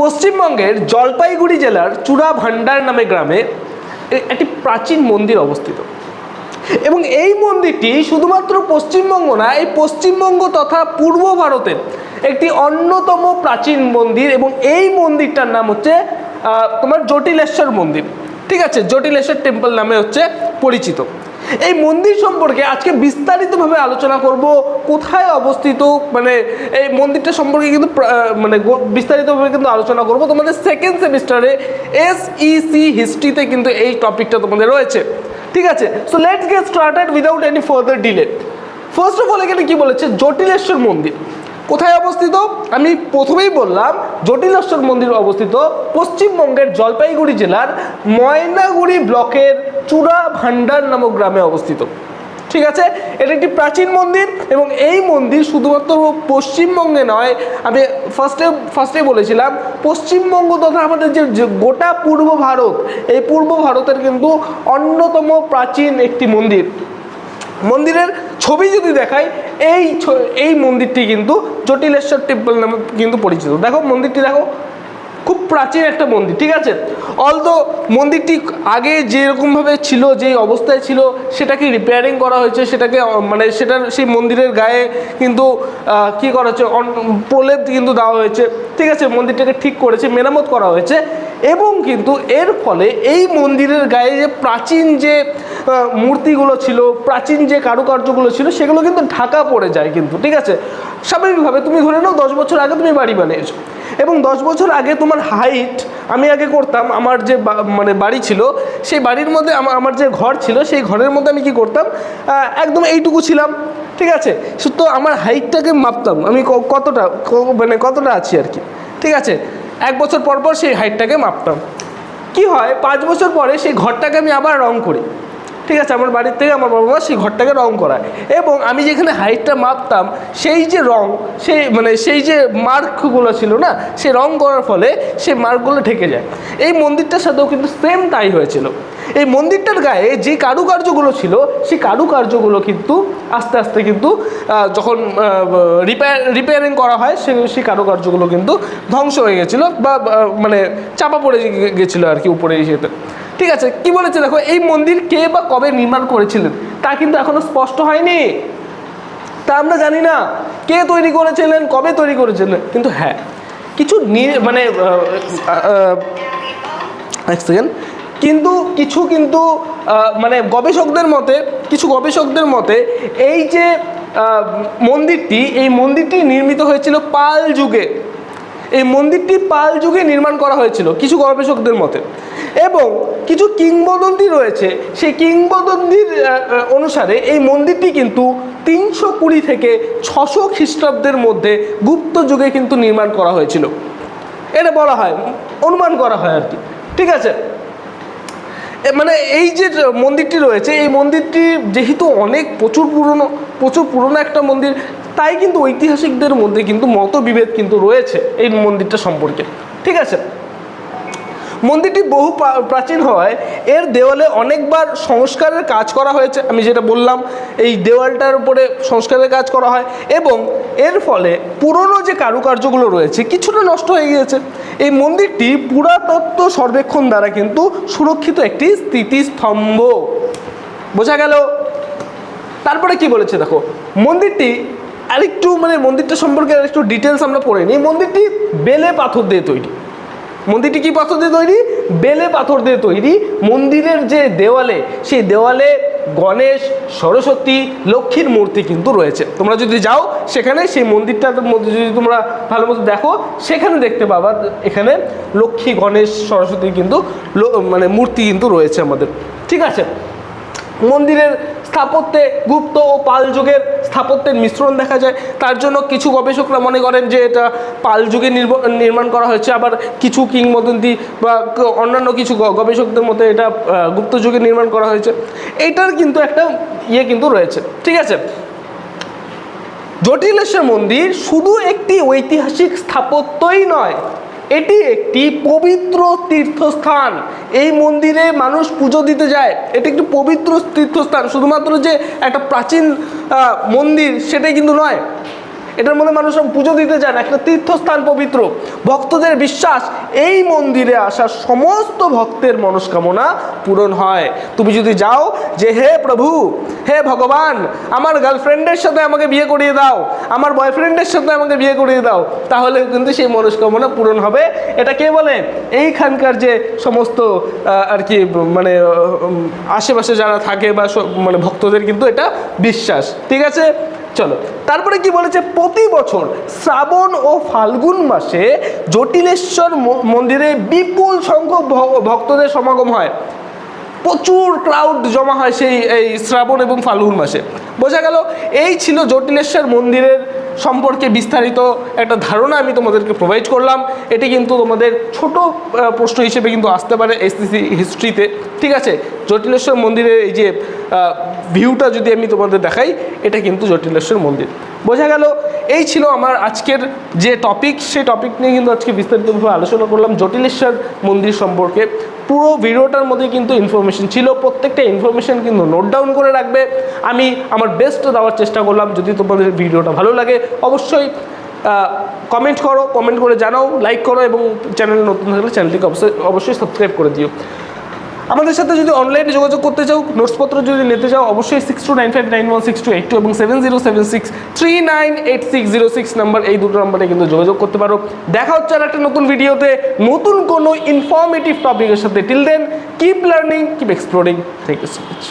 পশ্চিমবঙ্গের জলপাইগুড়ি জেলার চূড়া ভান্ডার নামে গ্রামে একটি প্রাচীন মন্দির অবস্থিত। এবং এই মন্দিরটি শুধুমাত্র পশ্চিমবঙ্গ না, এই পশ্চিমবঙ্গ তথা পূর্ব ভারতের একটি অন্যতম প্রাচীন মন্দির এবং এই মন্দিরটার নাম হচ্ছে তোমার জটিলেশ্বর মন্দির। ঠিক আছে, জটিলেশ্বর টেম্পল নামে হচ্ছে পরিচিত। এই মন্দির সম্পর্কে আজকে বিস্তারিতভাবে আলোচনা করব, কোথায় অবস্থিত মানে এই মন্দিরটা সম্পর্কে কিন্তু মানে বিস্তারিতভাবে কিন্তু আলোচনা করব। তোমাদের সেকেন্ড সেমিস্টারে এসইসি হিস্ট্রিতে কিন্তু এই টপিকটা তোমাদের রয়েছে। ঠিক আছে? So let's get started without any further delay first of all এখানে কি বলেছে? জটিলেশ্বর মন্দির। কোথায় অবস্থিত? আমি প্রথমেই বললাম জটিলেশ্বর মন্দির অবস্থিত পশ্চিমবঙ্গের জলপাইগুড়ি জেলার ময়নাগুড়ি ব্লকের চূড়া ভান্ডার নামক গ্রামে অবস্থিত। ঠিক আছে? এটা একটি প্রাচীন মন্দির এবং এই মন্দির শুধুমাত্র পশ্চিমবঙ্গে নয়, আমি ফার্স্টে ফার্স্টে বলেছিলাম, পশ্চিমবঙ্গ তথা আমাদের যে গোটা পূর্ব ভারত, এই পূর্ব ভারতের কিন্তু অন্যতম প্রাচীন একটি মন্দির। মন্দিরের ছবি যদি দেখাই, এই এই মন্দিরটি কিন্তু জটিলেশ্বর টেম্পল নামে কিন্তু পরিচিত। দেখো মন্দিরটি দেখো, খুব প্রাচীন একটা মন্দির, ঠিক আছে? অলদো মন্দিরটি আগে যেরকমভাবে ছিল, যেই অবস্থায় ছিল, সেটাকে রিপেয়ারিং করা হয়েছে, সেটাকে মানে সেটার, সেই মন্দিরের গায়ে কিন্তু কি করা অন- প্রলেপ কিন্তু দেওয়া হয়েছে। ঠিক আছে, মন্দিরটাকে ঠিক করেছে, মেরামত করা হয়েছে। এবং কিন্তু এর ফলে এই মন্দিরের গায়ে যে প্রাচীন যে মূর্তিগুলো ছিল, প্রাচীন যে কারুকার্যগুলো ছিল, সেগুলো কিন্তু ঢাকা পড়ে যায় কিন্তু। ঠিক আছে? স্বাভাবিকভাবে তুমি ধরে নাও, দশ বছর আগে তুমি বাড়ি বানিয়েছো। এবং দশ বছর আগে তোমার হাইট আমি আগে করতাম, আমার যে মানে বাড়ি ছিল, সেই বাড়ির মধ্যে আমা- আমার যে ঘর ছিল, সেই ঘরের মধ্যে আমি কি করতাম? একদম এইটুকু ছিলাম, ঠিক আছে? তো আমার হাইটটাকে মাপতাম, আমি কতটা মানে কতটা আছি আর কি, ঠিক আছে? এক বছর পর পর সেই হাইটটাকে মাপতাম। কি হয়, পাঁচ বছর পরে সেই ঘরটাকে আমি আবার রং করি। ঠিক আছে, আমার বাড়ির থেকে আমার বাবা মা সেই ঘরটাকে রং করায়। এবং আমি যেখানে হাইটটা মাপতাম, সেই যে রং, সেই মানে সেই যে মার্কগুলো ছিল না, সেই রং করার ফলে সেই মার্কগুলো ঢেকে যায়। এই মন্দিরটার সাথেও কিন্তু সেম তাই হয়েছিল। এই মন্দিরটার গায়ে যে কারুকার্যগুলো ছিল, সেই কারুকার্যগুলো কিন্তু আস্তে আস্তে কিন্তু যখন রিপেয়ার রিপেয়ারিং করা হয়, সে, সেই কারুকার্যগুলো কিন্তু ধ্বংস হয়ে গেছিল বা মানে চাপা পড়ে গেছিল আর কি উপরে ইসেতে ঠিক আছে, কি বলেছে দেখো, এই মন্দির কে বা কবে নির্মাণ করেছিলেন? তা কিন্তু এখনও স্পষ্ট হয়নি। তা আমরা জানি না, কে তৈরি করেছিলেন, কবে তৈরি করেছিলেন, কিন্তু হ্যাঁ কিছু মানে এক সেকেন্ড কিন্তু কিছু কিন্তু মানে গবেষকদের মতে, কিছু গবেষকদের মতে, এই যে মন্দিরটি, এই মন্দিরটি নির্মিত হয়েছিল পাল যুগে। এই মন্দিরটি পাল যুগে নির্মাণ করা হয়েছিল কিছু গবেষকদের মতে। এবং কিছু কিংবদন্তি রয়েছে, সেই কিংবদন্তির অনুসারে এই মন্দিরটি কিন্তু তিনশো কুড়ি থেকে ছশো খ্রিস্টাব্দের মধ্যে গুপ্ত যুগে কিন্তু নির্মাণ করা হয়েছিল। এটা বলা হয়, অনুমান করা হয় আর কি। ঠিক আছে? মানে এই যে মন্দিরটি রয়েছে, এই মন্দিরটি যেহেতু অনেক প্রচুর পুরনো প্রচুর পুরনো একটা মন্দির তাই কিন্তু ঐতিহাসিকদের মধ্যে কিন্তু মতবিভেদ কিন্তু রয়েছে এই মন্দিরটা সম্পর্কে। ঠিক আছে? মন্দিরটি বহু প্রা- প্রাচীন হওয়ায় এর দেওয়ালে অনেকবার সংস্কারের কাজ করা হয়েছে। আমি যেটা বললাম, এই দেওয়ালটার উপরে সংস্কারের কাজ করা হয় এবং এর ফলে পুরনো যে কারুকার্যগুলো রয়েছে, কিছুটা নষ্ট হয়ে গিয়েছে। এই মন্দিরটি পুরাতত্ত্ব সর্বেক্ষণ দ্বারা কিন্তু সুরক্ষিত একটি স্মৃতিস্তম্ভ। বোঝা গেল? তারপরে কি বলেছে দেখো? মন্দিরটি আরেকটু মানে মন্দিরটা সম্পর্কে আরেকটু ডিটেলস আমরা পড়ে নিই। মন্দিরটি বেলে পাথর দিয়ে তৈরি। মন্দিরটি কি পাথর দিয়ে তৈরি? বেলে পাথর দিয়ে তৈরি। মন্দিরের যে দেওয়ালে, সেই দেওয়ালে গণেশ, সরস্বতী, লক্ষ্মীর মূর্তি কিন্তু রয়েছে। তোমরা যদি যাও সেখানে, সেই মন্দিরটার মধ্যে যদি তোমরা ভালো মতো দেখো, সেখানে দেখতে পাবা এখানে লক্ষ্মী, গণেশ, সরস্বতী কিন্তু মানে মূর্তি কিন্তু রয়েছে আমাদের। ঠিক আছে? মন্দিরের স্থাপত্যে গুপ্ত ও পাল যুগের স্থাপত্যের মিশ্রণ দেখা যায়। তার জন্য কিছু গবেষকরা মনে করেন যে এটা পাল যুগে নির্মাণ করা হয়েছে। আবার কিছু কিংবদন্তি বা অন্যান্য কিছু গবেষকদের মতে এটা গুপ্ত যুগে নির্মাণ করা হয়েছে। এইটার কিন্তু একটা ইয়ে কিন্তু রয়েছে। ঠিক আছে? জটিলেশ্বর মন্দির শুধু একটি ঐতিহাসিক স্থাপত্যই নয় এটি একটি পবিত্র তীর্থস্থান। এই মন্দিরে মানুষ পুজো দিতে যায়। এটি একটি পবিত্র তীর্থস্থান। শুধুমাত্র যে একটা প্রাচীন মন্দির সেটাই কিন্তু নয়। এটার মধ্যে মানুষ পুজো দিতে যান একটা তীর্থস্থান পবিত্র। ভক্তদের বিশ্বাস, এই মন্দিরে আসা সমস্ত ভক্তের মনস্কামনা পূরণ হয়। তুমি যদি যাও যে, হে প্রভু, হে ভগবান, আমার গার্লফ্রেন্ডের সাথে আমাকে বিয়ে করিয়ে দাও, আমার বয়ফ্রেন্ডের সাথে আমাকে বিয়ে করিয়ে দাও, তাহলে কিন্তু সেই মনস্কামনা পূরণ হবে। এটা কে বলে? এইখানকার যে সমস্ত আর কি মানে আশেপাশে যারা থাকে বা মানে ভক্তদের কিন্তু এটা বিশ্বাস। ঠিক আছে? চলো, তারপরে কি বলেছে? প্রতি বছর শ্রাবণ ও ফাল্গুন মাসে জটিলেশ্বর মন্দিরে বিপুল সংখ্যক ভক্তদের সমাগম হয়। প্রচুর ক্রাউড জমা হয় সেই, এই শ্রাবণ এবং ফাল্গুন মাসে। বোঝা গেল, এই ছিল জটিলেশ্বর মন্দিরের সম্পর্কে বিস্তারিত একটা ধারণা আমি তোমাদেরকে প্রোভাইড করলাম। এটি কিন্তু তোমাদের ছোট প্রশ্ন হিসেবে কিন্তু আসতে পারে এসসিসি হিস্ট্রিতে ঠিক আছে? জটিলেশ্বর মন্দিরের এই যে ভিউটা যদি আমি তোমাদের দেখাই, এটা কিন্তু জটিলেশ্বর মন্দির। বোঝা গেল, এই ছিল আমার আজকের যে টপিক সেই টপিক নিয়ে কিন্তু আজকে বিস্তারিতভাবে আলোচনা করলাম জটিলেশ্বর মন্দির সম্পর্কে। পুরো ভিডিওটার মধ্যে কিন্তু ইনফরমেশন ছিল, প্রত্যেকটা ইনফরমেশন কিন্তু নোট ডাউন করে রাখবে। আমি আমার বেস্ট দেওয়ার চেষ্টা করলাম, যদি তোমাদের ভিডিওটা ভালো লাগে, অবশ্যই কমেন্ট করো কমেন্ট করে জানাও লাইক করো এবং চ্যানেল নতুন থাকলে চ্যানেলটিকে অবশ্যই অবশ্যই সাবস্ক্রাইব করে দিও। আমাদের সাথে যদি অনলাইনে যোগাযোগ করতে চাও নোটসপত্র যদি নিতে চাও, অবশ্যই six two nine five nine one six two eight two এবং seven zero seven six three nine eight six zero six number এই দুটো নাম্বারে কিন্তু যোগাযোগ করতে পারো। দেখা হচ্ছে আর একটা নতুন ভিডিওতে নতুন কোনো ইনফরমেটিভ টপিকের সাথে। Till then keep learning keep exploring thank you so much